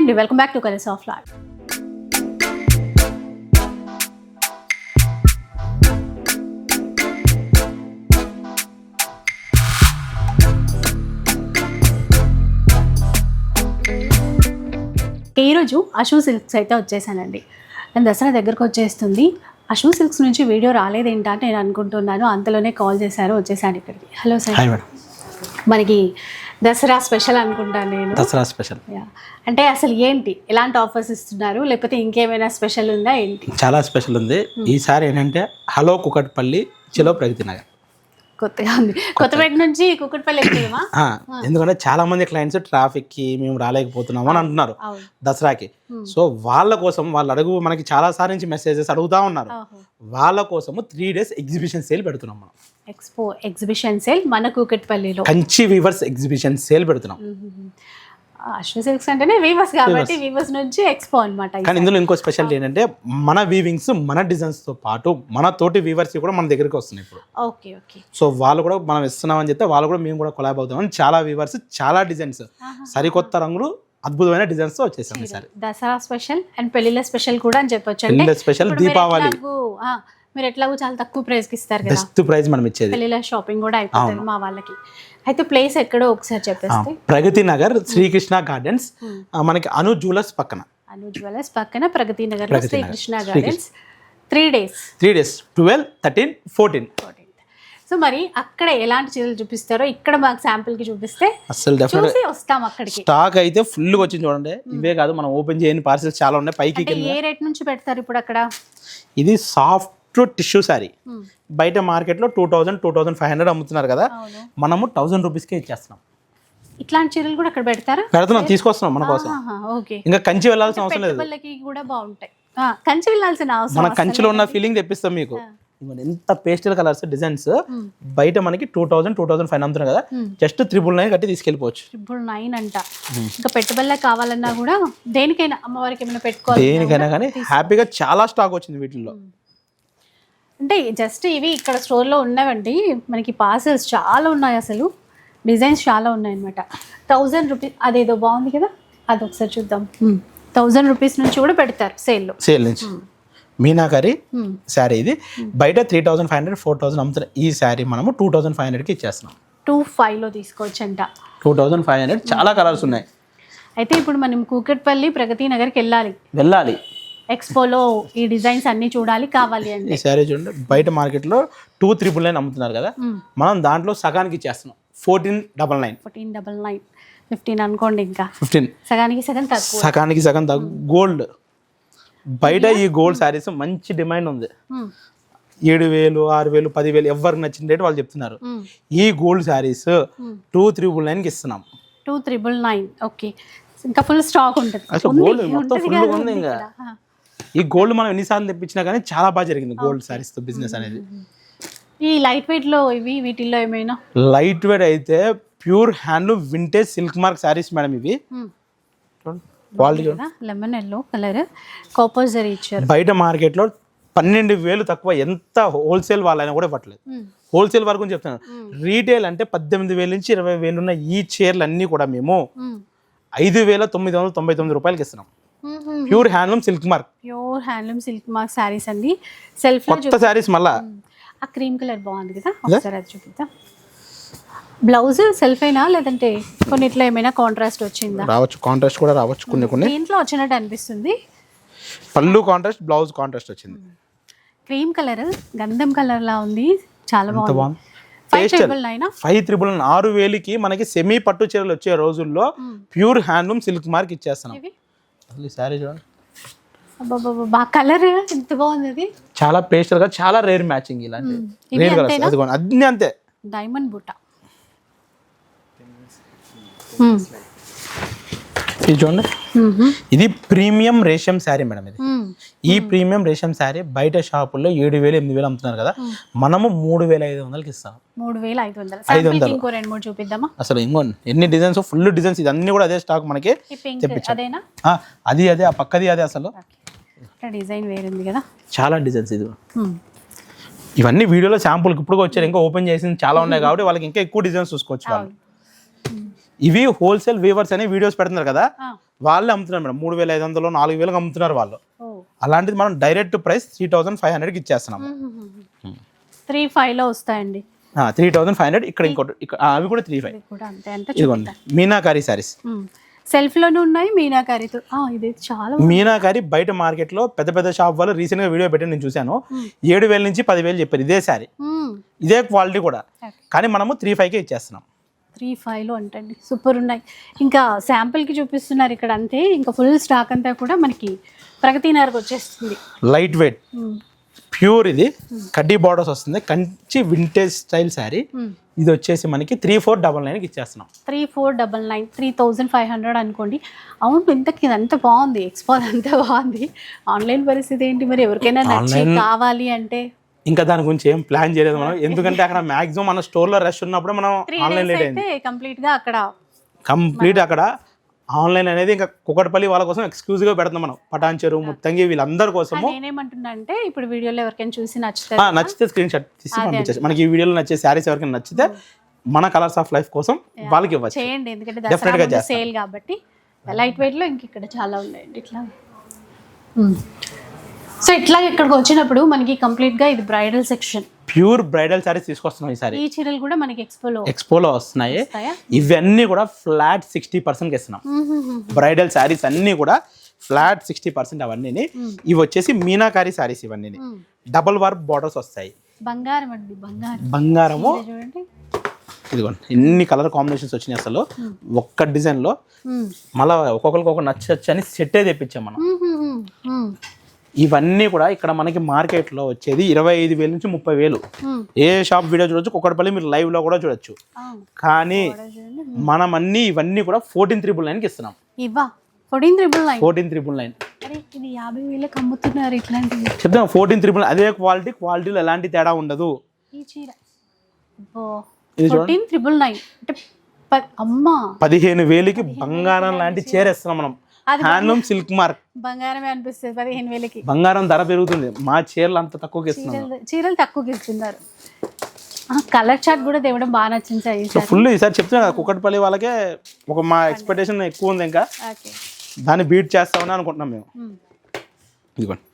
అండి. Welcome back to colors of life ఈరోజు Ashu silks అయితే వచ్చేసానండి. నేను దసరా దగ్గరకు వచ్చేస్తుంది. అశూ సిల్క్స్ నుంచి వీడియో రాలేదేంటా అని నేను అనుకుంటున్నాను. అంతలోనే కాల్ చేశారు వచ్చేసాను ఇక్కడికి. హలో సార్ మనకి దసరా స్పెషల్ అనుకుంటాను నేను. దసరా స్పెషల్. అంటే అసలు ఏంటి? ఎలాంటి ఆఫర్స్ ఇస్తున్నారు? లేకపోతే ఇంకేమైనా స్పెషల్ ఉందా ఏంటి? చాలా స్పెషల్ ఉంది. ఈసారి ఏంటంటే హలో కుకట్పల్లి చిలో ప్రగతి నగర్. కొత్తగా ఉంది. కొత్తపేట నుంచి కుక్కట్పల్లి ఎందుకంటే చాలా మంది క్లయింట్స్ ట్రాఫిక్కి మేము రాలేకపోతున్నాము అని అంటున్నారు దసరాకి. సో వాళ్ళ కోసం వాళ్ళు అడుగు మనకి చాలా సార్లు నుంచి మెసేజెస్ అడుగుతా ఉన్నారు. వాళ్ళ కోసము త్రీ డేస్ ఎగ్జిబిషన్ సేల్ పెడుతున్నాం మనం. ఎక్స్పో ఎగ్జిబిషన్ సేల్ మన కూకట్పల్లిలో కంచి వీవర్స్ ఎగ్జిబిషన్ సేల్ పెడుతున్నాం. అశ్వ సిల్క్స్ అంటేనే వీవర్స్ కాబట్టి వీవర్స్ నుంచి ఎక్స్పో అనమాట కానీ ఇందులో ఇంకో స్పెషాలిటీ ఏంటంటే మన వీవింగ్స్ మన డిజైన్స్తో పాటు మన తోటి వీవర్స్ కూడా మన దగ్గరికి వస్తున్నాయి ఇప్పుడు. Okay okay. సో వాళ్ళు కూడా మనం ఇస్తున్నామని చెప్తే వాళ్ళు కూడా మేము కూడా కొలాబ్ అవుతామని చాలా వీవర్స్ చాలా డిజైన్స్ సరికొత్త రంగులు అద్భుతమైన డిజైన్స్తో వచ్చేసాం ఈసారి దసరా స్పెషల్ అండ్ పెళ్ళిళ్ళ స్పెషల్ కూడా అని చెప్పొచ్చు. స్పెషల్ దీపావళి. మీరు ఎట్లాగో చాలా తక్కువ ప్రైస్కి ఇస్తారు కదా. బెస్ట్ ప్రైజ్ మనం ఇచ్చేది. పెళ్ళిళ్ళ షాపింగ్ కూడా అయిపోతుంది మా వాళ్ళకి. అయితే ప్లేస్ ఎక్కడో ఒకసారి చెప్పేస్తే. ప్రగతి నగర్ శ్రీకృష్ణ గార్డెన్స్ ఆ, మనకి అను జ్యువెలర్స్ పక్కన. అను జ్యువెలర్స్ పక్కన Pragathi Nagar. Srikrishna gardens three days three days twelve thirteen fourteen so మరి అక్కడ ఎలాంటి చీరలు చూపిస్తారో ఇక్కడ మాకు శాంపిల్కి చూపిస్తే అసలు చూసి వస్తాం అక్కడికి. స్టాక్ అయితే ఫుల్ వచ్చింది చూడండి. ఇవే కాదు మనం ఓపెన్ చేయని పార్సల్స్ చాలా ఉన్నాయి. పైకి ఏ రేట్ నుంచి పెడతారు ఇప్పుడు అక్కడ? ఇది సాఫ్ట్ టిష్యూ శారీ. Hmm. బయట మార్కెట్లో two thousand two thousand five hundred అమ్ముతున్నారు కదా మనము థౌజండ్ రూపీస్కే ఇచ్చేస్తున్నాం. ఇట్లాంటి చీరలు కూడా అక్కడ పెడతారా? పెడుతున్నాం తీసుకొస్తున్నాం మన కోసం. ఇంకా కంచి వెళ్ళాల్సిన అవసరం లేదు. కూడా బాగుంటాయి. కంచి వెళ్ళాల్సిన అవసరం మన కంచిలో ఉన్న ఫీలింగ్ తెప్పిస్తాం మీకు. ఎంత పేస్టల్ కలర్స్ డిజైన్స్ బయట మనకి two thousand two thousand five అమ్ముతున్నారు కదా జస్ట్ త్రిబుల్ నైన్ కట్టి తీసుకెళ్ళిపోవచ్చు. ఇప్పుడు నైన్ అంట. ఇంకా పెట్టుబడులకు కావాలన్నా కూడా దేనికైనా అమ్మవారికి ఏమైనా పెట్టుకోవాలి దేనికైనా కానీ హ్యాపీగా చాలా స్టాక్ వచ్చింది వీటిల్లో. అంటే జస్ట్ ఇవి ఇక్కడ స్టోర్లో ఉన్నవండి. మనకి పార్సల్స్ చాలా ఉన్నాయి అసలు. డిజైన్స్ చాలా ఉన్నాయి అనమాట థౌజండ్ రూపీస్ అదేదో బాగుంది కదా? అది ఒకసారి చూద్దాం థౌజండ్ రూపీస్ నుంచి కూడా పెడతారు సేల్లో సేల్ నుంచి. మీనాకరి శారీ ఇది. బయట three thousand five hundred four thousand అమ్ముతున్నారు ఈ శారీ మనము టూ థౌసండ్ ఫైవ్ హండ్రెడ్కి ఇచ్చేస్తున్నాం. టూ ఫైవ్లో తీసుకోవచ్చు అంట టూ థౌసండ్ ఫైవ్ హండ్రెడ్ చాలా కలర్స్ ఉన్నాయి. అయితే ఇప్పుడు మనం కూకట్పల్లి ప్రగతి నగర్కి వెళ్ళాలి. వెళ్ళాలి. ఎక్స్పోలో ఈ డిజైన్స్ అన్ని చూడాలి కావాలి అంటే. ఈ శారీ చూడండి బయట మార్కెట్లో టూ త్రిపుల్ నైన్ అమ్ముతున్నారు కదా మనం దాంట్లో సగానికి ఇచ్చేస్తున్నాం fourteen double nine fourteen double nine fifteen అనుకోండి ఇంకా. ఫిఫ్టీన్ సగానికి సగం తక్కువ. సగానికి సగం తగ్గ గోల్డ్ బయట ఈ గోల్డ్ శారీస్ మంచి డిమాండ్ ఉంది. మ్మ్. ఏడు వేలు ఆరు వేలు పదివేలు ఎవరికి నచ్చిన రేటు వాళ్ళు చెప్తున్నారు. ఈ గోల్డ్ శారీస్ టూ త్రిబుల్ నైన్కి ఇస్తున్నాం. టూ త్రిబుల్ నైన్ ఓకే ఇంకా ఫుల్ స్టాక్ ఉంటుంది. అసలు gold మొత్తం ఉంది ఉంది ఇంకా. ఈ గోల్డ్ మనం ఎన్నిసార్లు తెప్పించినా కానీ చాలా బాగా జరిగింది గోల్డ్ శారీస్తో బిజినెస్ అనేది. ఈ లైట్ వెయిట్లో ఇవి వీటిల్లో ఏమైనా? లైట్ వెయిట్ అయితే pure handloom vintage silk mark saris madam ఇవి. Quality lemon yellow colour copper zari ఇచ్చారు. బయట మార్కెట్లో పన్నెండు వేలు తక్కువ ఎంత హోల్సేల్ వాళ్ళైనా కూడా ఇవ్వట్లేదు. హోల్సేల్ వరకు అని చెప్తున్నాను రీటైల్ అంటే పద్దెనిమిది వేల నుంచి ఇరవై వేలు ఉన్న ఈ చీరలు అన్నీ కూడా మేము మ్మ్. ఐదు వేల తొమ్మిది వందల తొంభై తొమ్మిది రూపాయలకి ఇస్తున్నాం. Pure handloom silk mark. Pure handloom silk mark saris అండి. సెల్ఫ్ కొత్త శారీస్ మళ్ళా? ఆ క్రీమ్ కలర్ బాగుంది కదా? ఒకసారి అది చూపిద్దాం. బ్లౌజ్ సెల్ఫ్ అయినా లేదంటే కొన్నిట్లో ఏమైనా కాంట్రాస్ట్ వచ్చిందా? రావచ్చు. కాంట్రాస్ట్ కూడా రావచ్చు కొన్ని కొన్ని. దీంట్లో వచ్చినట్టు అనిపిస్తుంది. పళ్ళు కాంట్రాస్ట్ బ్లౌజ్ కాంట్రాస్ట్ వచ్చింది. క్రీమ్ కలర్ గంధం కలర్ లా ఉంది. చాలా బాగుంది. ఫైవ్ నైనా త్రిబుల్ ఆరు వేలకి మనకి సెమీ పట్టు చీరలు వచ్చే రోజుల్లో ప్యూర్ హ్యాండ్లూమ్ సిల్క్ మార్క్ ఇచ్చేస్తున్నాం. అసలు ఈ శారీ చూడండి. అబ్బబ్బబ్బా కలర్ ఎంత బాగుంది అది. చాలా పేస్టల్గా చాలా రేర్ మ్యాచింగ్ ఇలాంటి రేర్ కలర్స్ అన్ని అంతే. డైమండ్ బుట్ట. ఇది చూడండి. ఇది ప్రీమియం రేషం శారీ మేడం ఇది. ఈ ప్రీమియం రేషం శారీ బయట షాపుల్లో ఏడు వేలు ఎనిమిది వేలు అమ్ముతున్నారు కదా. మనము మూడు వేల ఐదు వందలకి ఇస్తాం. మూడు వేల ఐదు వందలు. ఐదు Sample కి వందలు. ఇంకో రెండు మూడు చూపిద్దామా? అసలు ఇంకోండి. ఎన్ని డిజైన్స్ ఫుల్ డిజైన్స్ ఇది అన్ని కూడా అదే స్టాక్ మనకి తెప్పించాం. అది అదే ఆ పక్కది అదే అసలు. డిజైన్ వేరుంది కదా. చాలా డిజైన్స్ ఇది. ఇవన్నీ వీడియోలో శాంపుల్కి ఇప్పుడు వచ్చారు. ఇంకా ఓపెన్ చేసింది చాలా ఉన్నాయి కాబట్టి వాళ్ళకి ఇంకా ఎక్కువ డిజైన్స్ చూసుకోవచ్చు వాళ్ళు. ఇవి హోల్సేల్ వీవర్స్ అనే వీడియోస్ పెడుతున్నారు కదా వాళ్ళే అమ్ముతున్నారు మేడం. మూడు వేల ఐదు వందలు నాలుగు వేలకు అమ్ముతున్నారు వాళ్ళు. అలాంటిది మనం direct price three thousand five హండ్రెడ్కి ఇచ్చేస్తున్నాం. త్రీ ఫైవ్లో వస్తాయండి. త్రీ థౌసండ్ ఫైవ్ హండ్రెడ్ ఇక్కడ ఇంకోటి అవి కూడా త్రీ ఫైవ్. ఇదిగోండి మీనాకారి సారీస్ సెల్ఫ్లోనూ ఉన్నాయి మీనాకారితో. ఆ, ఇది చాలా మీనాకారి బయట మార్కెట్లో పెద్ద పెద్ద షాప్ వాళ్ళు రీసెంట్గా వీడియో పెట్టి నేను చూశాను. ఏడు వేల నుంచి పదివేలు చెప్పారు ఇదే శారీ మ్మ్. ఇదే క్వాలిటీ కూడా. కానీ మనము త్రీ ఫైవ్కే ఇచ్చేస్తున్నాం. త్రీ ఫైవ్లో అంటండి. సూపర్ ఉన్నాయి. ఇంకా శాంపుల్కి చూపిస్తున్నారు ఇక్కడ అంతే. ఇంకా ఫుల్ స్టాక్ అంతా కూడా మనకి ప్రగతి నగర్కి వచ్చేస్తుంది. Light weight. ప్యూర్ ఇది. కడ్డీ బార్డర్స్ వస్తుంది. Kanchi vintage style sari. ఇది వచ్చేసి మనకి త్రీ ఫోర్ డబల్ నైన్కి ఇచ్చేస్తున్నాం. Three four double nine three thousand five hundred అనుకోండి. అవును ఇంతకి ఇదంతా బాగుంది. ఎక్స్పో అంతా బాగుంది. ఆన్లైన్ పరిస్థితి ఏంటి మరి? ఎవరికైనా నచ్చి కావాలి అంటే. ఇంకా దాని గురించి ఏం ప్లాన్ చేయలేదు మనం. ఎందుకంటే అక్కడ మాక్సిమం మన స్టోర్లో రష్ ఉన్నప్పుడు మనం ఆన్లైన్ లేట్ అయింది కంప్లీట్గా అక్కడ కంప్లీట్ అక్కడ ఆన్లైన్ అనేది ఇంకా కుకటపల్లి వాళ్ళ కోసం ఎక్స్క్లూజివ్గా పెడుతున్నాం మనం. పటాన్చెరు ముత్తంగి వీళ్ళందరి కోసము. నేనేమంటున్నా అంటే ఇప్పుడు వీడియోలో ఎవరికైనా చూసి ఆ, నచ్చుతారు నచ్చితే స్క్రీన్ షాట్ తీసి పంపించేసి. మనకి ఈ వీడియోలో నచ్చే శారీస్ ఎవరికైనా నచ్చితే మన కలర్స్ ఆఫ్ లైఫ్ కోసం వాళ్ళకి ఇవ్వచ్చు. చేయండి ఎందుకంటే గా. సేల్ కాబట్టి. లైట్ వెయిట్లో ఇంక ఇక్కడ చాలా ఉన్నాయండి ఇట్లా. సో ఇట్లా ఇక్కడికి వచ్చినప్పుడు మనకి కంప్లీట్గా ఇది bridal section. Pure bridal saris తీసుకొస్తున్నాం ఈ సారీ. ఈ చీరలు కూడా మనకి ఎక్స్పోలో ఎక్స్పోలో వస్తున్నాయి. ఇవన్నీ కూడా ఫ్లాట్ సిక్స్టీ పర్సెంట్కి ఇస్తున్నాం. బ్రైడల్ శారీస్ అన్నీ కూడా ఫ్లాట్ సిక్స్టీ పర్సెంట్ అవన్నీ ఇవి వచ్చేసి మీనాకారి శారీస్ ఇవన్నీ డబుల్ వర్క్ బార్డర్స్ వస్తాయి. బంగారం అండి బంగారం. బంగారము. ఇదిగోండి ఎన్ని కలర్ కాంబినేషన్స్ వచ్చినాయి అసలు. ఒక్క డిజైన్లో. మళ్ళీ ఒక్కొక్కరికి ఒక నచ్చచ్చు అని సెట్టే తెప్పించాం మనం. ఇవన్నీ కూడా ఇక్కడ మనకి మార్కెట్లో వచ్చేది ఇరవై ఐదు వేల నుంచి ముప్పై వేలు. ఏ షాప్ వీడియో చూడొచ్చు కుక్కడపల్లి మీరు లైవ్లో కూడా చూడొచ్చు. కానీ మనం అన్ని ఇవన్నీ కూడా ఫోర్టీన్ త్రిబుల్ నైన్కి ఇస్తున్నాం. Fourteen triple nine fourteen triple nine అరే ఇది యాభై వేలకు అమ్ముతున్నారు ఇట్లాంటివి. చెప్తాం ఫోర్టీన్ త్రిబుల్ అదే క్వాలిటీ క్వాలిటీలో ఎలాంటి తేడా ఉండదు. ఈ చీర. ఇది చూడండి. ఫోర్టీన్ త్రిబుల్ నైన్ అంటే అమ్మా. పదిహేను వేలకి బంగారం లాంటి చీర ఇస్తున్నాం మనం. హ్యాండ్లూమ్ సిల్క్ మార్క్ బంగారమే అనిపిస్తుంది పదిహేను వేలకి. బంగారం ధర పెరుగుతుంది. మా చీరలు అంత ఇస్తున్నాం చీరలు చీరలు తక్కువకి ఇస్తున్నారు కలర్ చార్ట్ కూడా తేవడం బాగా నచ్చింది ఫుల్ ఈసారి చెప్తున్నా కదా కుక్కటిపల్లి వాళ్ళకే ఒక మా ఎక్స్పెక్టేషన్ ఎక్కువ ఉంది ఇంకా. దాన్ని బీట్ చేస్తామని అనుకుంటున్నాం మేము. ఇదిగోండి.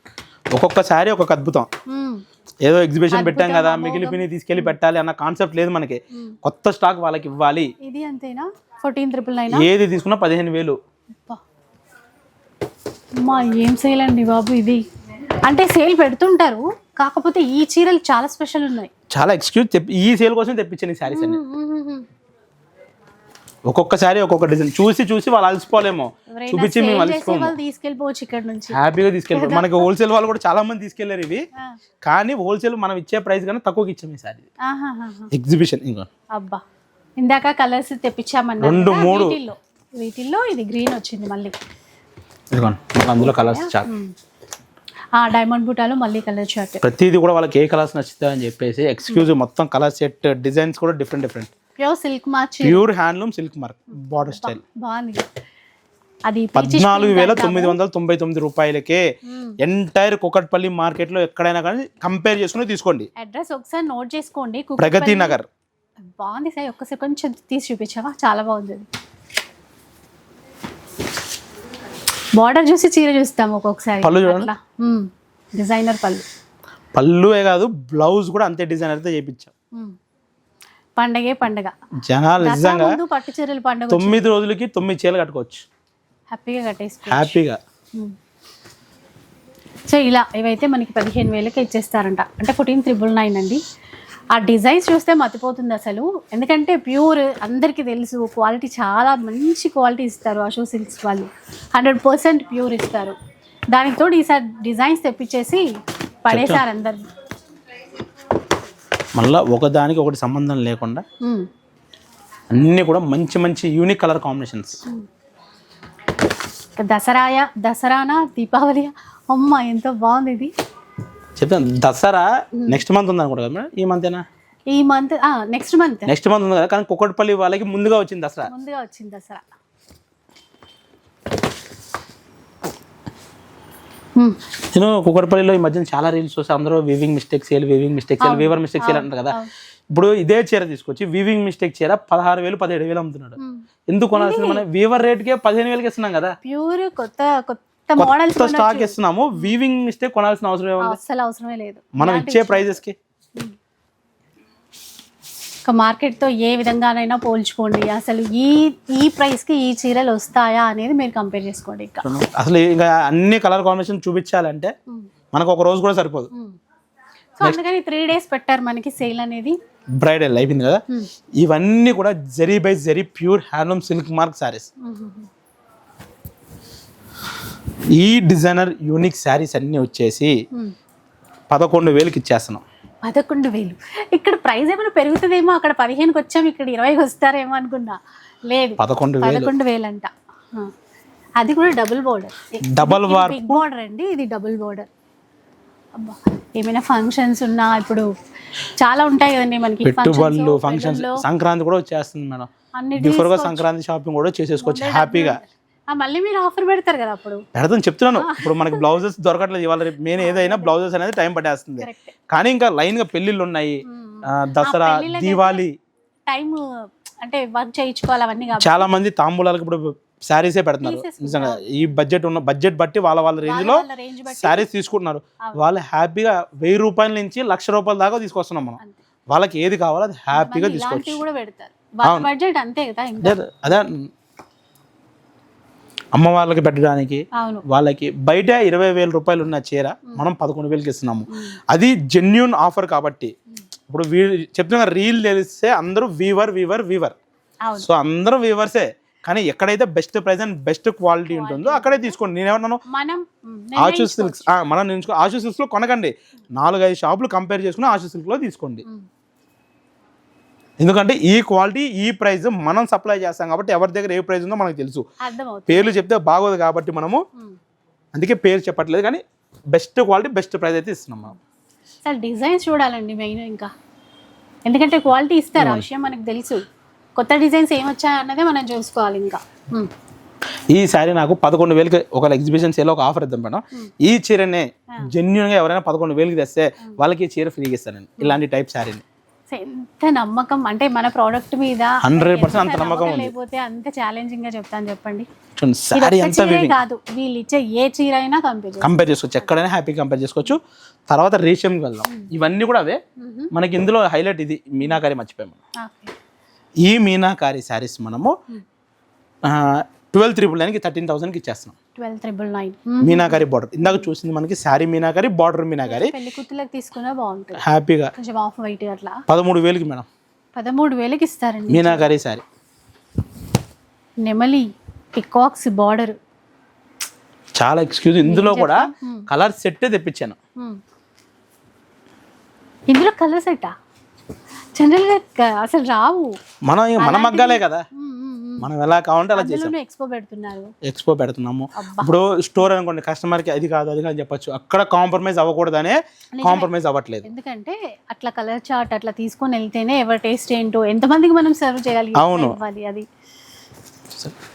ఒక్కొక్క శారీ ఒక్కొక్క అద్భుతం. ఏదో ఎగ్జిబిషన్ పెట్టాం కదా మిగిలిపోయి తీసుకెళ్ళి పెట్టాలి అన్న కాన్సెప్ట్ లేదు మనకి. కొత్త స్టాక్ వాళ్ళకి ఇవ్వాలి. ఇది అంతేనా? ఫోర్టీన్ త్రిపుల్ నైన్ ఏది తీసుకున్నా పదిహేను వేలు. అమ్మా ఏం సేల్ అండి బాబు ఇది? అంటే సేల్ పెడుతుంటారు కాకపోతే ఈ చీరలు చాలా స్పెషల్ ఉన్నాయి. చాలా ఎక్స్క్యూజ్ ఈ సేల్ కోసం తెప్పించాను ఈ శారీస్ అన్ని. ఒక్కొక్క శారీ ఒక్కొక్క డిజైన్ చూసి చూసి వాళ్ళు అలసిపోలేమో. చూపించి మేము అలసిపోము. వాళ్ళు తీసుకెళ్ళిపోవచ్చు ఇక్కడ నుంచి. హ్యాపీగా తీసుకెళ్ళి మనకి హోల్సేల్ వాళ్ళు కూడా చాలా మంది తీసుకెళ్ళారు ఇవి. కానీ హోల్సేల్ మనం ఇచ్చే ప్రైస్ కన్నా తక్కువకి ఇచ్చాం ఈ సారీ. ఎగ్జిబిషన్ ఇంకా. అబ్బా. ఇందాక కలర్స్ తెప్పించామన్నారు రెండు, మూడు. వీటిల్లో. ఇది గ్రీన్ వచ్చింది మళ్ళీ. ఇదిగోండి. అందులో కలర్స్ చార్ట్ ఆ డైమండ్ బూటాలో మళ్ళీ కలర్ చార్ట్ ప్రతిదీ కూడా వాళ్ళకి ఏ కలర్స్ నచ్చుతాయని చెప్పేసి ఎక్స్క్యూజ్ మొత్తం కలర్ సెట్ డిజైన్స్ కూడా different different pure silk mark pure handloom silk mark border style బాగుంది. అది పద్నాలుగు వేల తొమ్మిది వందల తొంభై తొమ్మిది రూపాయలకే ఎంటైర్ కుకట్పల్లి మార్కెట్లో ఎక్కడైనా కానీ కంపేర్ చేసుకుని తీసుకోండి. అడ్రస్ ఒకసారి నోట్ చేసుకోండి. ప్రగతి నగర్. బాగుంది సార్ ఒక్కసారి కొంచెం తీసి చూపించావా? చాలా బాగుంది అది బార్డర్ చూసి చీర చూస్తాం ఒక్కొక్కసారి. పళ్ళు చూడండి. డిజైనర్ పళ్ళు. పళ్ళువే కాదు బ్లౌజ్ కూడా అంతే డిజైన్ అయితే చేయించాం. పండగే పండగ. జనాలు నిజంగా పట్టు చీరలు పండగ తొమ్మిది రోజులకి తొమ్మిది చీరలు కట్టుకోవచ్చు. హ్యాపీగా కట్టేసుకో హ్యాపీగా. సో ఇలా ఇవైతే మనకి పదిహేను వేలకి ఇచ్చేస్తారంట. అంటే ఫోర్టీన్ త్రిబుల్ నైన్ అండి. ఆ డిజైన్స్ చూస్తే మతిపోతుంది అసలు. ఎందుకంటే ప్యూర్ అందరికీ తెలుసు క్వాలిటీ చాలా మంచి క్వాలిటీ ఇస్తారు అశో సిల్క్స్ వాళ్ళు. హండ్రెడ్ పర్సెంట్ ప్యూర్ ఇస్తారు. దానికి తోడు ఈసారి డిజైన్స్ తెప్పించేసి పడేశారు అందరు మళ్ళీ ఒకదానికి ఒకటి సంబంధం లేకుండా అన్నీ కూడా మంచి మంచి యూనిక్ కలర్ కాంబినేషన్స్ దసరాయ దసరానా దీపావళి అమ్మ ఎంతో బాగుంది ఇది. చెప్తాను. దసరా నెక్స్ట్ మంత్ ఉంది అనుకుంటా కదా మేడం? ఈ మంతేనా ఈ month next month next month ఉంది? కదా కానీ కుక్కటిపల్లి వాళ్ళకి ముందుగా వచ్చింది దసరా. ముందుగా వచ్చింది దసరా. నేను కుక్కటిపల్లిలో ఈ మధ్యన చాలా రీల్స్ చూసి. అందరూ వీవింగ్ మిస్టేక్స్ చేయాలి వీవింగ్ మిస్టేక్స్ చేయాలి వీవర్ మిస్టేక్స్ చేయాలి అంటారు కదా. ఇప్పుడు ఇదే చీర తీసుకొచ్చి వీవింగ్ మిస్టేక్ చీర పదహారు వేలు పదిహేడు వేలు అమ్ముతున్నాడు. ఎందుకు కొనాల్సింది మనం వీవర్ రేట్కే పదిహేను వేలకి ఇస్తున్నాం కదా. ప్యూర్ కొత్త కొత్త కొత్త స్టాక్ ఇస్తున్నాము. వీవింగ్ మిస్టేక్ కొనాల్సిన అవసరం ఏముంది? అస్సలు అవసరమే లేదు. మనం ఇచ్చే ప్రైజెస్కి? ఒక మార్కెట్తో ఏ విధంగానైనా పోల్చుకోండి. అసలు ఈ ఈ ప్రైస్కి ఈ చీరలు వస్తాయా అనేది మీరు కంపేర్ చేసుకోండి ఇంకా. అసలు ఇంకా అన్ని కలర్ కాంబినేషన్ చూపించాలంటే మనకు ఒక రోజు కూడా సరిపోదు. సో అందుకని త్రీ డేస్ పెట్టారు మనకి సేల్ అనేది. బ్రైడల్ అయిపోయింది కదా? ఇవన్నీ కూడా zari by zari pure handloom silk mark saris ఈ డిజైనర్ యూనిక్ శారీస్ అన్నీ వచ్చేసి పదకొండు వేలకి ఇచ్చేస్తున్నాం. పదకొండు వేలు. ఇక్కడ ప్రైస్ ఏమైనా పెరుగుతుందేమో అక్కడ పదిహేనుకి వచ్చాం ఇక్కడ ఇరవైకి వస్తారేమో అనుకున్నా. లేదు. పదకొండు పదకొండు వేలు అంట. అది కూడా double border. Double big border అండి ఇది డబుల్ బోర్డర్. అబ్బా ఏమైనా ఫంక్షన్స్ ఉన్నా ఇప్పుడు చాలా ఉంటాయి కదండి మనకి పెట్టుబడులు ఫంక్షన్స్ సంక్రాంతి కూడా వచ్చేస్తుంది మేడం. అన్ని బిఫోర్గా సంక్రాంతి షాపింగ్ కూడా చేసేసుకోవచ్చు హ్యాపీగా. మళ్ళీ మీరు ఆఫర్ పెడతారు కదా అప్పుడు? పెడతాను చెప్తున్నాను. ఇప్పుడు మనకి బ్లౌజెస్ దొరకట్లేదు. ఇవాళ రేపు మెయిన్ ఏదైనా బ్లౌజెస్ అనేది టైం పట్టేస్తుంది. కానీ ఇంకా లైన్గా పెళ్ళిళ్ళు ఉన్నాయి. దసరా దీవాలి టైం అంటే వర్క్ చేయించుకోవాలి అవన్నీ చాలా మంది తాంబూలాలకు ఇప్పుడు శారీసే పెడుతున్నారు. నిజంగా ఈ బడ్జెట్ ఉన్న బడ్జెట్ బట్టి వాళ్ళ వాళ్ళ రేంజ్లో శారీస్ తీసుకుంటున్నారు. వాళ్ళు హ్యాపీగా వెయ్యి రూపాయల నుంచి లక్ష రూపాయల దాకా తీసుకొస్తున్నాం మనం. వాళ్ళకి ఏది కావాలో అది హ్యాపీగా తీసుకోవచ్చు. అదే అమ్మ వాళ్ళకి పెట్టడానికి వాళ్ళకి బయట ఇరవై వేల రూపాయలు ఉన్న చీర మనం పదకొండు వేలకి ఇస్తున్నాము. అది జెన్యున్ ఆఫర్ కాబట్టి. ఇప్పుడు వీ చెప్తున్నా రీల్ తెలిస్తే అందరూ వీవర్ వీవర్ వీవర్ సో అందరూ వీవర్సే కానీ ఎక్కడైతే best price and best quality ఉంటుందో అక్కడే తీసుకోండి. నేనేమన్నాను మనం ఉమ్, ఆశు సిల్క్స్ మనం ఆశు సిల్క్స్లో కొనకండి. నాలుగైదు షాపులు కంపేర్ చేసుకుని ఆశు సిల్క్లో తీసుకోండి. ఎందుకంటే ఈ క్వాలిటీ ఈ ప్రైస్ మనం సప్లై చేస్తాం కాబట్టి ఎవరి దగ్గర ఏ ప్రైస్ ఉందో మనకు తెలుసు. పేర్లు చెప్తే బాగోదు కాబట్టి మనము. అందుకే పేరు చెప్పట్లేదు కానీ బెస్ట్ క్వాలిటీ బెస్ట్ ప్రైస్ అయితే ఇస్తున్నాం మనం. అసలు డిజైన్స్ చూడాలండి మెయిన్ ఇంకా. ఎందుకంటే క్వాలిటీ ఇస్తారు ఆ విషయం మనకు తెలుసు. కొత్త డిజైన్స్ ఏమొచ్చాయి అన్నదే మనం చూసుకోవాలి ఇంకా. ఈ శారీ నాకు పదకొండు వేలకి ఒక ఎగ్జిబిషన్ సేల్ ఒక ఆఫర్ ఇద్దాం మేడం. ఈ చీరనే జెన్యున్గా ఎవరైనా పదకొండు వేలకి తెస్తే వాళ్ళకి ఈ చీర ఫ్రీగా ఇస్తానండి. ఇలాంటి టైప్ శారీని. ఎంత నమ్మకం అంటే మన ప్రోడక్ట్ మీద 100% అంత ఎంత నమ్మకం. లేకపోతే అంత ఛాలెంజింగ్గా చెప్తాను చెప్పండి. ఒక్క అంతా కాదు వీళ్ళు ఇచ్చే ఏ చీర అయినా కంపేర్ కంపేర్ చేసుకోవచ్చు ఎక్కడైనా హ్యాపీ కంపేర్ చేసుకోవచ్చు. తర్వాత రేషియంకి వెళ్దాం. ఇవన్నీ కూడా అవే. మనకి ఇందులో హైలైట్ ఇది మీనాకారి మర్చిపోయాము ఈ మీనాకారి శారీస్ మనము ట్వెల్వ్ త్రిబుల్ నైన్కి థర్టీన్ థౌసండ్కి ఇచ్చేస్తున్నాం. Twelve triple nine. Meenakari border ఇందాక చూసింది మనకి శారీ మీనాకారి బార్డర్ మీనాకారి పెళ్ళి కూతుర్లకు తీసుకున్నా బాగుంటుంది. హ్యాపీగా కొంచెం ఆఫ్ వైట్ అట్లా. పదమూడు వేలకి మేడం. పదమూడు వేలకి ఇస్తారండి. మీనాకారి శారీ. నెమలి పికాక్స్ బార్డర్ చాలా ఎక్స్క్యూజ్ ఇందులో కూడా కలర్ సెట్ తెప్పించాను. ఇందులో కలర్ సెట్టా జనరల్గా అసలు రావు. మనం మన మగ్గాలే కదా. మనం ఎలా కావాలంటే అలా చేసాం ఎక్స్పో పెడుతున్నారు. ఎక్స్పో పెడుతున్నాము. ఇప్పుడు స్టోర్ అనుకోండి కస్టమర్కి అది కాదు అది కాదు చెప్పొచ్చు. అక్కడ కాంప్రమైజ్ అవ్వకూడదనే కాంప్రమైజ్ అవ్వట్లేదు. ఎందుకంటే అట్లా కలర్ చార్ట్ అట్లా తీసుకొని వెళ్తేనే ఎవరి టేస్ట్ ఏంటో ఎంతమందికి మనం సర్వ్ చేయాలి? అవును. అది?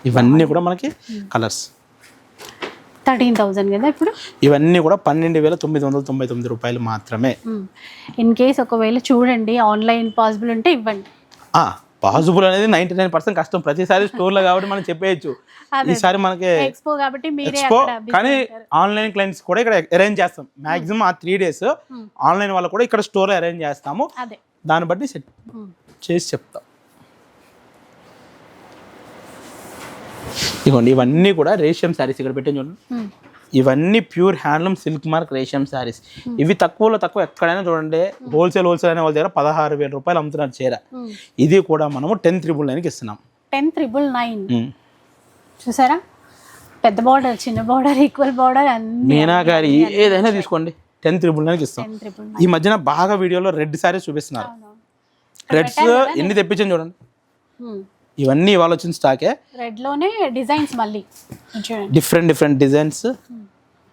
ఇవన్నీ కూడా మనకి కలర్స్ థర్టీన్ థౌజండ్ కదా ఇప్పుడు? ఇవన్నీ కూడా పన్నెండు వేల తొమ్మిది వందల తొంభై తొమ్మిది రూపాయలు మాత్రమే. ఇన్ కేస్ ఒకవేళ చూడండి ఆన్లైన్ పాసిబుల్ ఉంటే ఇవ్వండి. పాసిబుల్ అనేది నైన్టీ నైన్ పర్సెంట్ కష్టం. ప్రతిసారి స్టోర్లో కాబట్టి మనం చెప్పేయచ్చు. ఈసారి మనకి ఎక్స్పో కాబట్టి ఎక్స్పో కానీ. ఆన్లైన్ క్లయింట్స్ కూడా ఇక్కడ అరేంజ్ చేస్తాం. మాక్సిమం ఆ త్రీ డేస్ ఆన్లైన్ వాళ్ళు కూడా ఇక్కడ స్టోర్లో అరేంజ్ చేస్తాము. దాన్ని బట్టి సెట్. చేసి చెప్తాం. ఇదిగోండి ఇవన్నీ కూడా రేషియం శారీస్ ఇక్కడ పెట్టాను చూడండి. ఇవన్నీ ప్యూర్ హ్యాండ్లూమ్ సిల్క్ మార్క్ రేషియం శారీస్. ఇవి తక్కువలో తక్కువ ఎక్కడైనా చూడండి హోల్సేల్ హోల్సేల్ అనే వాళ్ళ దగ్గర పదహారు వేల రూపాయలు అమ్ముతున్నారు చీర. ఉమ్. ఇది కూడా మనము టెన్ త్రిబుల్ నైన్కి ఇస్తున్నాం. Ten triple nine. ఉమ్. చూసారా? పెద్ద బార్డర్ చిన్న బార్డర్ ఈక్వల్ బార్డర్ మీనాకారి ఏదైనా తీసుకోండి. టెన్ త్రిబుల్ నైన్కి ఇస్తాం. ఈ మధ్యన బాగా వీడియోలో రెడ్ శారీస్ చూపిస్తున్నారు. రెడ్స్ ఎన్ని తెప్పించాను చూడండి. నైన్ ఇవన్నీ ఇవాళ వచ్చిన స్టాకే. రెడ్లోనే డిజైన్స్ మళ్ళీ. Different different designs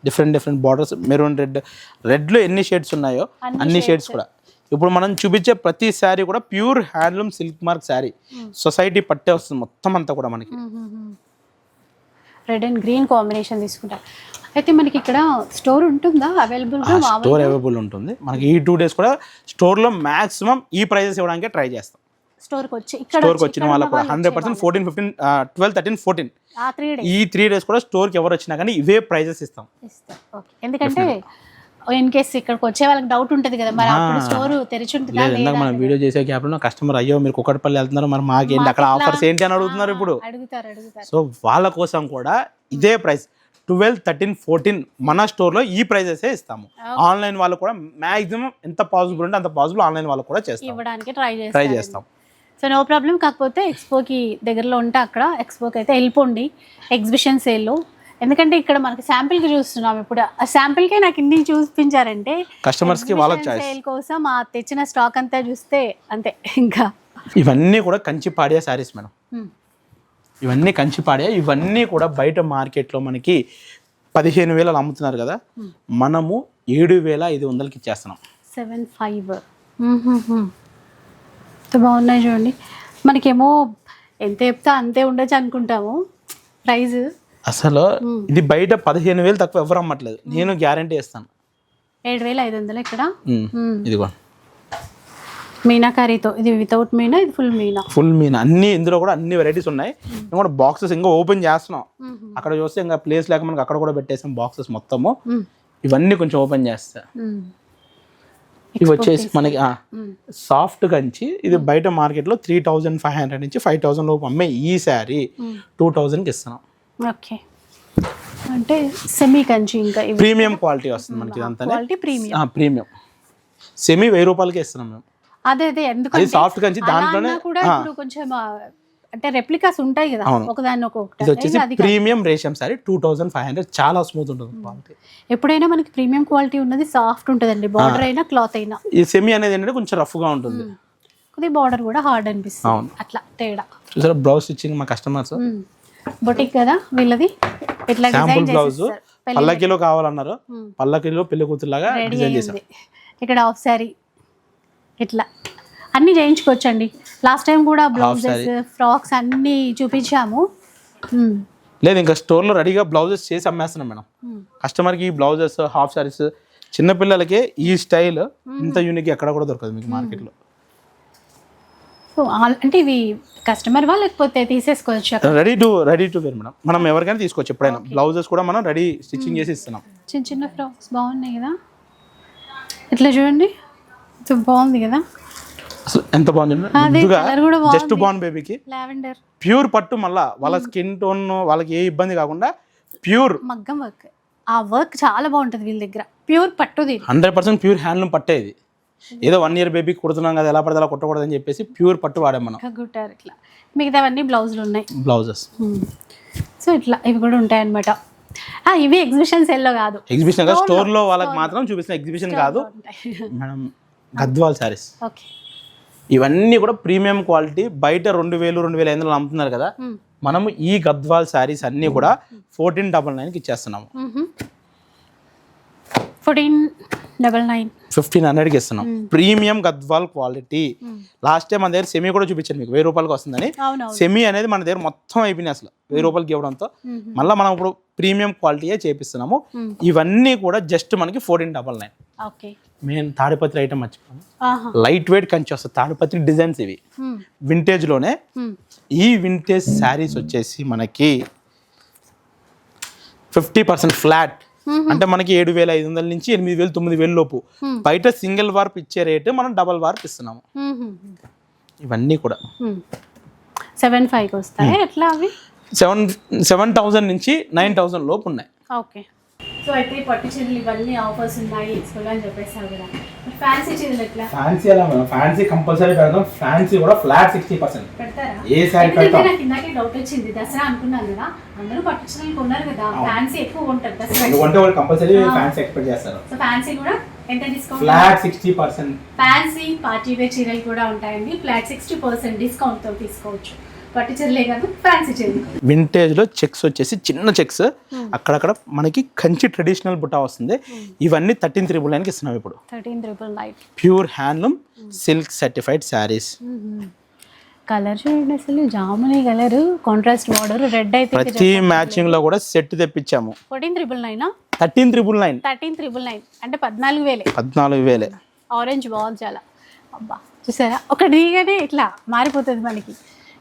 different different borders maroon red. రెడ్లో ఎన్ని షేడ్స్ ఉన్నాయో అన్ని షేడ్స్ కూడా. ఇప్పుడు మనం చూపించే ప్రతి శారీ కూడా pure handloom silk mark sari. Society పట్టే వస్తుంది మొత్తం అంతా కూడా మనకి. రెడ్ అండ్ గ్రీన్ కాంబినేషన్ తీసుకుంటారు. అయితే మనకి ఇక్కడ స్టోర్ ఉంటుందా? అవైలబుల్ స్టోర్ అవైలబుల్ ఉంటుంది. మనకి ఈ టూ డేస్ కూడా స్టోర్లో మాక్సిమం ఈ ప్రైజెస్ ఇవ్వడానికి ట్రై చేస్తాం. స్టోర్కి వచ్చి ఇక్కడ స్టోర్కి వచ్చి వచ్చిన వాళ్ళకు కూడా hundred percent fourteen fifteen twelve thirteen fourteen. ఈ త్రీ డేస్ కూడా స్టోర్కి ఎవరు వచ్చినా కానీ ఇవే ప్రైజెస్ ఇస్తాం. ఎందుకంటే ఇన్ కేస్ ఇక్కడికి వచ్చే వాళ్ళకి డౌట్ ఉంటుంది కదా మరి అప్పుడు స్టోర్ తెరిచి ఉంటుందా లేదు ఇందాక మనం వీడియో చేసే గ్యాప్లో కస్టమర్ అయ్యో మీరు కుక్కటిపల్లి వెళ్తున్నారు మరి మాకేంటి? అక్కడ ఆఫర్స్ ఏంటి అని అడుగుతున్నారు ఇప్పుడు. అడుగుతారు అడుగుతారు. సో వాళ్ళ కోసం కూడా ఇదే ప్రైస్. ట్వెల్వ్ థర్టీన్ ఫోర్టీన్ మన స్టోర్లో ఈ ప్రైజెసే ఇస్తాము. ఆన్లైన్ వాళ్ళు కూడా మాక్సిమం ఎంత పాసిబుల్ ఉంటే అంత పాసిబుల్ ఆన్లైన్ వాళ్ళు కూడా చేస్తాం. ట్రై చేస్తాం. So no problem. కాకపోతే ఎక్స్పోకి దగ్గరలో ఉంటే అక్కడ. ఎక్స్పోకి అయితే వెళ్ళిపోండి. ఎగ్జిబిషన్ సేల్లో. ఎందుకంటే ఇక్కడ మనకి శాంపిల్కి చూస్తున్నాం ఇప్పుడు. ఆ శాంపిల్కే నాకు ఇన్ని చూపించారంటే కస్టమర్స్కి వాళ్ళ చాయిస్ సేల్ కోసం ఆ తెచ్చిన స్టాక్ అంతా చూస్తే అంతే. ఇంకా ఇవన్నీ కూడా కంచి పాడియా శారీస్ మేడం. ఇవన్నీ కంచి పాడియా ఇవన్నీ కూడా బయట మార్కెట్లో మనకి పదిహేను వేలు అమ్ముతున్నారు కదా. మనము ఏడు వేల ఐదు వందలకి ఇచ్చేస్తున్నాం. Seven five. బాగున్నాయి చూడండి. మనకేమో ఎంత చెప్తే అంతే ఉండొచ్చు అనుకుంటాము. ప్రైజ్. అసలు ఇది బయట పదిహేను వేలు తక్కువ ఎవరు అమ్మట్లేదు. నేను గ్యారంటీ ఇస్తాను ఏడు వేల ఐదు వందలు ఇక్కడ. ఇదిగో. మీనాకారీతో. ఇది వితౌట్ మీనా? ఇది ఫుల్ మీనా? Full mean? అన్ని ఇందులో కూడా అన్ని వెరైటీస్ ఉన్నాయి. మేము. కూడా బాక్సెస్ ఇంకా ఓపెన్ చేస్తున్నాం. అక్కడ చూస్తే ఇంకా ప్లేస్ లేక మనకి అక్కడ కూడా పెట్టేసాం బాక్సెస్ మొత్తము. ఇవన్నీ కొంచెం ఓపెన్ చేస్తా. ఇవి వచ్చేసి మనకి సాఫ్ట్ కంచి ఇది బయట మార్కెట్లో త్రీ థౌజండ్ ఫైవ్ హండ్రెడ్ నుంచి ఫైవ్ థౌసండ్ లోపు అమ్మే ఈ శారీ టూ థౌజండ్కి ఇస్తున్నాం. ఓకే. అంటే సెమీ కంచి ఇంకా ప్రీమియం క్వాలిటీ వస్తుంది మనకి క్వాలిటీ ప్రీమియం ప్రీమియం సెమీ వెయ్యి రూపాయలకి ఇస్తున్నాం మేము. అదే అదే ఎందుకంటే సాఫ్ట్ కంచి దాంట్లోనే కూడా కొంచెం అంటే రెప్లికాస్ ఉంటాయి కదా. ఒకదాన్ని ఇది ఒక్కొక్కటి వచ్చేసి premium resham sari two thousand five hundred చాలా స్మూత్ ఉంటుంది క్వాలిటీ ఎప్పుడైనా మనకి ప్రీమియం క్వాలిటీ ఉన్నది సాఫ్ట్ ఉంటుందండి. బార్డర్ అయినా క్లాత్ అయినా. ఈ సెమీ అనేది ఏంటంటే కొంచెం రఫ్గా ఉంటుంది. కొద్ది బార్డర్ కూడా హార్డ్ అనిపిస్తుంది. అట్లా తేడా. చూసారా బ్లౌజ్ స్టిచ్చింగ్ మా కస్టమర్స్ బొటిక్ కదా వీళ్ళది? ఇట్లా శాంపుల్ డిజైన్ బ్లౌజ్ పల్లకిలో కావాలన్నారు. పల్లకిలో పెళ్ళి కూతురులాగా డిజైన్ అయింది. ఇక్కడ హాఫ్ శారీ ఇట్లా. అన్ని చేయించుకోవచ్చండి. లాస్ట్ టైం కూడా బ్లౌజెస్ ఫ్రాక్స్ అన్ని చూపించాము. మ్మ్. లేదు ఇంకా స్టోర్లో రెడీగా బ్లౌజెస్ చేసి అమ్మేస్తున్నాం మేడం. కస్టమర్కి ఈ బ్లౌజెస్ హాఫ్ సారీస్ చిన్నపిల్లలకి ఈ స్టైల్ ఇంత యూనిక్ ఎక్కడ కూడా దొరకదు మీకు మార్కెట్లో. సో ఆల్- అంటే ఇవి కస్టమర్ వా లేకపోతే తీసేసుకోవచ్చు ready to ready to wear madam. మనం ఎవరికైనా తీసుకోవచ్చు ఎప్పుడైనా. బ్లౌజెస్ కూడా మనం రెడీ స్టిచ్చింగ్ చేసి ఇస్తున్నాం. చిన్న చిన్న ఫ్రాక్స్ బాగున్నాయి కదా? ఇట్లా చూడండి? బాగుంది కదా? అసలు ఎంత బాగుంది. జస్ట్ బాగుంది. బేబీకి లావెండర్ ప్యూర్ పట్టు మళ్ళా వాళ్ళ స్కిన్ టోన్ వాళ్ళకి ఏ ఇబ్బంది కాకుండా ప్యూర్ మగ్గం వర్క్ ఆ వర్క్ చాలా బాగుంటుంది వీళ్ళ దగ్గర. ప్యూర్ పట్టుది హండ్రెడ్ పర్సెంట్ ప్యూర్ హ్యాండ్లూమ్ పట్టేది ఏదో వన్ ఇయర్ బేబీకి కుడుతున్నాం కదా ఎలా పడితే అలా కుట్టకూడదని చెప్పేసి ప్యూర్ పట్టు వాడాం మనం. గుట్టారు ఇట్లా. మిగతావన్నీ బ్లౌజులు ఉన్నాయి. బ్లౌజెస్ సో ఇట్లా ఇవి కూడా ఉంటాయి అనమాట ఇవి ఎగ్జిబిషన్ సెల్లో కాదు. ఎగ్జిబిషన్ కాదు స్టోర్లో వాళ్ళకి మాత్రం చూపిస్తున్న ఎగ్జిబిషన్ కాదు. మేడం గద్వాల్ శారీస్ ఓకే ఇవన్నీ కూడా ప్రీమియం క్వాలిటీ. బయట రెండు వేలు రెండు వేల ఐదు వందలు అమ్ముతున్నారు కదా. మనము ఈ గద్వాల్ శారీస్ అన్నీ కూడా ఫోర్టీన్ డబల్ నైన్కి ఇచ్చేస్తున్నాము. Fourteen double nine. ఫిఫ్టీన్ హండ్రెడ్కి ఇస్తున్నాం. Premium Gadwal quality. Last time మన దగ్గర సెమీ కూడా చూపించాను మీకు వెయ్యి రూపాయలకి వస్తుందని. సెమీ అనేది మన దగ్గర మొత్తం అయిపోయినాయి అసలు వెయ్యి రూపాయలకి ఇవ్వడంతో. మళ్ళీ మనం ఇప్పుడు ప్రీమియం క్వాలిటీయే చేపిస్తున్నాము. ఇవన్నీ కూడా జస్ట్ మనకి ఫోర్టీన్ డబల్ నైన్. మేము తాడిపత్రి ఐటమ్ మర్చిపోయాము లైట్ వెయిట్ కంచి వస్తుంది తాడిపత్రి డిజైన్స్ ఇవి. వింటేజ్లోనే ఈ వింటేజ్ శారీస్ వచ్చేసి మనకి ఫిఫ్టీ పర్సెంట్ ఫ్లాట్ అంటే మనకి ఏడు వేల ఐదు వందల నుంచి ఎనిమిది వేలు తొమ్మిది వేలు లోపు. బయట సింగిల్ వార్ప్ ఇచ్చే రేటు మనం డబల్ వార్ప్ ఇస్తున్నాము. ఇవన్నీ కూడా. సెవెన్ ఫైవ్కి వస్తాయి? ఎట్లా అవి? సెవెన్ సెవెన్ థౌజండ్ నుంచి నైన్ థౌజండ్ లోపు ఉన్నాయి. ఓకే. సో అయితే పట్టు చీరలు ఇవన్నీ ఆఫర్స్ ఉన్నాయి అని కదా. ఫ్యాన్సీ చీరలు ఎట్లా? ఫ్యాన్సీ ఎలా ఫ్యాన్సీ కంపల్సరీ పెడతాం. ఫ్యాన్సీ కూడా ఫ్లాట్ సిక్స్టీ పర్సెంట్ ఏ శారీ పెడతాం? నాకు డౌట్ వచ్చింది. దసరా అనుకున్నాను కదా. అందరూ పట్టు చీరలు కొన్నారు కదా. ఫ్యాన్సీ ఎక్కువ ఉంటుంది దసరా ఎందుకంటే వాళ్ళు కంపల్సరీ ఫ్యాన్సీ ఎక్స్పెక్ట్ చేస్తారు. సో ఫ్యాన్సీ కూడా ఎంత discount flat sixty percent fancy party wear చీరలు కూడా ఉంటాయండి. ఫ్లాట్ సిక్స్టీ పర్సెంట్ డిస్కౌంట్తో తీసుకోవచ్చు. పట్టు చీరలే కాదు ఫ్యాన్సీ చీరలు. వింటేజ్లో చెక్స్ వచ్చేసి చిన్న చెక్స్ అక్కడక్కడ మనకి కంచి ట్రెడిషనల్ బుట్ట వస్తుంది. ఇవన్నీ థర్టీన్ త్రిబుల్ నైన్కి ఇస్తున్నాం ఇప్పుడు. Thirteen triple nine pure handloom silk certified saris colour చూడండి అసలు జామునీ కలర్ కాంట్రాస్ట్ బార్డర్ రెడ్ అయితే ప్రతి మ్యాచింగ్లో కూడా సెట్ తెప్పించాము. ఫోర్టీన్ త్రిపుల్ నైనా thirteen triple nine thirteen triple nine అంటే పద్నాలుగు వేలే. పద్నాలుగు వేలే. ఆరెంజ్ బాగుంది చాలా. అబ్బా చూసారా? ఒక దిగనే ఇట్లా మారిపోతుంది మనకి.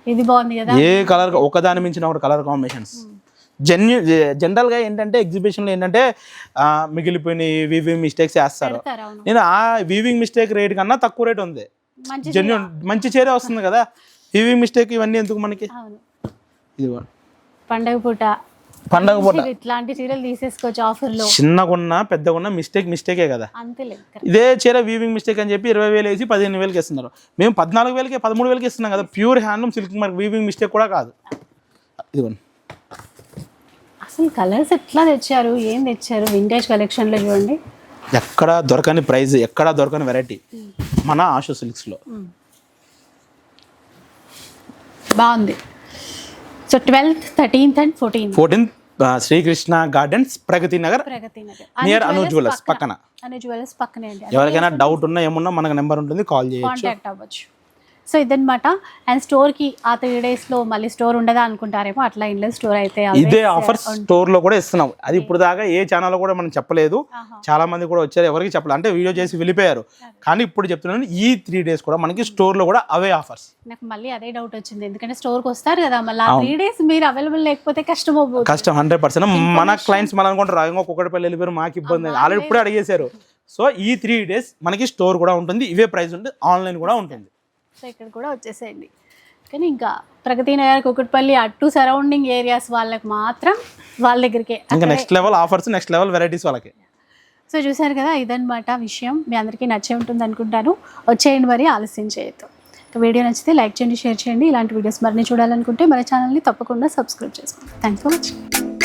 ఇది బాగుంది కదా? ఏ కలర్ ఒకదాని మించిన ఒక కలర్ కాంబినేషన్స్. జెన్యు జనరల్గా ఏంటంటే ఎగ్జిబిషన్లో ఏంటంటే మిగిలిపోయిన వీవింగ్ మిస్టేక్స్ వేస్తారు నేను ఆ వీవింగ్ మిస్టేక్ రేట్ కన్నా తక్కువ రేట్ ఉంది. జెన్యున్ మంచి చీరే వస్తుంది కదా. వీవింగ్ మిస్టేక్ ఇవన్నీ ఎందుకు మనకి? ఇది పండగ పూట పండగ పూట. ఇట్లాంటి చీరలు తీసేసుకోవచ్చు ఆఫర్లో. చిన్నగున్నా పెద్దగున్నా మిస్టేక్ మిస్టేకే కదా. అంతేలే ఇదే చీర వీవింగ్ మిస్టేక్ అని చెప్పి ఇరవై వేలు వేసి పదిహేను వేలకి ఇస్తున్నారు. మేము పద్నాలుగు వేలకి పదమూడు వేలకి ఇస్తున్నాం కదా. Pure handloom silk mark weaving mistake కూడా కాదు. ఇదిగోండి. అసలు కలర్స్ ఎట్లా తెచ్చారు? ఏం తెచ్చారు? వింటేజ్ కలెక్షన్లో చూడండి. ఎక్కడ దొరకని ప్రైస్ ఎక్కడ దొరకని వెరైటీ మన ఆషో సిల్క్స్లో బాగుంది. So twelfth thirteenth and fourteenth fourteenth Srikrishna gardens Pragathi Nagar Pragathi Nagar. Near Anu jewellers పక్కన. ఎవరికైనా డౌట్ ఉన్నా ఏమున్నా మనకు నెంబర్ ఉంటుంది కాల్ చేయొచ్చు. సో ఇదనమాట అండ్ స్టోర్కి ఆ త్రీ డేస్లో మళ్ళీ స్టోర్ ఉండదా అనుకుంటారేమో అట్లా ఇన్లెస్ స్టోర్ అయితే ఇదే ఆఫర్ స్టోర్లో కూడా ఇస్తున్నాం. అది ఇప్పుడు దాకా ఏ ఛానల్ కూడా మనం చెప్పలేదు. చాలా మంది కూడా వచ్చారు ఎవరికి చెప్పలేదు. అంటే వీడియో చేసి వెళ్ళిపోయారు. కానీ ఇప్పుడు చెప్తున్నాను ఈ త్రీ డేస్ కూడా మనకి స్టోర్లో కూడా అవే ఆఫర్స్ నాకు మళ్ళీ అదే డౌట్ వచ్చింది. ఎందుకంటే స్టోర్కి వస్తారు కదా మళ్ళీ ఆ త్రీ డేస్ మీరు అవైలబుల్ లేకపోతే కష్టం అవ్వదు. కష్టం హండ్రెడ్ పర్సెంట్ మన క్లయింట్స్ మనం అనుకుంటారు రాగంగా ఒక్కొక్కటి వెళ్ళిపోయారు మాకు ఇబ్బంది ఆల్రెడీ ఇప్పుడే అడిగేశారు. సో ఈ త్రీ డేస్ మనకి స్టోర్ కూడా ఉంటుంది ఇవే ప్రైస్ ఉంటుంది ఆన్లైన్ కూడా ఉంటుంది. సో ఇక్కడ కూడా వచ్చేసేయండి. కానీ ఇంకా ప్రగతి నగర్ కుకట్పల్లి అటు సరౌండింగ్ ఏరియాస్ వాళ్ళకి మాత్రం వాళ్ళ దగ్గరికే. ఇంకా next level offers next level varieties వాళ్ళకి. సో చూసారు కదా ఇదన్నమాట విషయం. మీ అందరికీ నచ్చే ఉంటుంది అనుకుంటాను. వచ్చేయండి మరి ఆలస్యం చేయొద్దు. వీడియో నచ్చితే లైక్ చేయండి షేర్ చేయండి. ఇలాంటి వీడియోస్ మరిన్ని చూడాలనుకుంటే మన ఛానల్ని తప్పకుండా సబ్స్క్రైబ్ చేసుకోండి. Thanks for watching